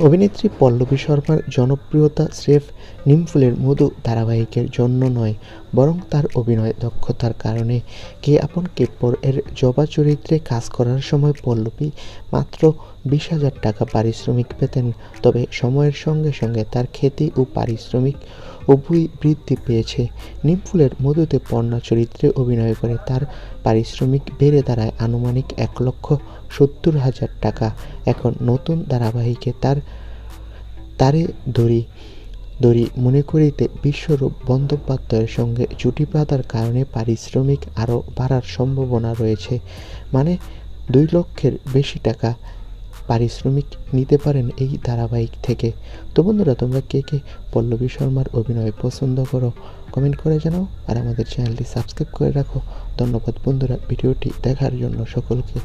অভিনেত্রী পল্লবী শর্মার জনপ্রিয়তা স্রেফ নিমফুলের মধু ধারাবাহিকের জন্য নয়, বরং তার অভিনয় দক্ষতার কারণে। কে আপন কেপ্পর এর জবা চরিত্রে কাজ করার সময় পল্লবী মাত্র বিশ হাজার টাকা পারিশ্রমিক পেতেন, তবে সময়ের সঙ্গে সঙ্গে তার খ্যাতি ও পারিশ্রমিক উভয়ই বৃদ্ধি পেয়েছে। নিমফুলের মধুতে পর্ণা চরিত্রে অভিনয় করে তার পারিশ্রমিক বেড়ে দাঁড়ায় আনুমানিক এক লক্ষ সত্তর হাজার টাকা। এখন নতুন ধারাবাহিকে তার তারে দড়ি দড়ি মনে করিতে বিশ্বরূপ বন্দ্যোপাধ্যায়ের সঙ্গে জুটি বাঁধার কারণে পারিশ্রমিক আরও বাড়ার সম্ভাবনা রয়েছে। মানে দুই লক্ষের বেশি টাকা পারিশ্রমিক নিতে পারেন এই ধারাবাহিক থেকে। তো বন্ধুরা, তোমরা কে কে পল্লবী শর্মার অভিনয় পছন্দ করো কমেন্ট করে জানাও। আর আমাদের চ্যানেলটি সাবস্ক্রাইব করে রাখো। ধন্যবাদ বন্ধুরা, ভিডিওটি দেখার জন্য সকলকে।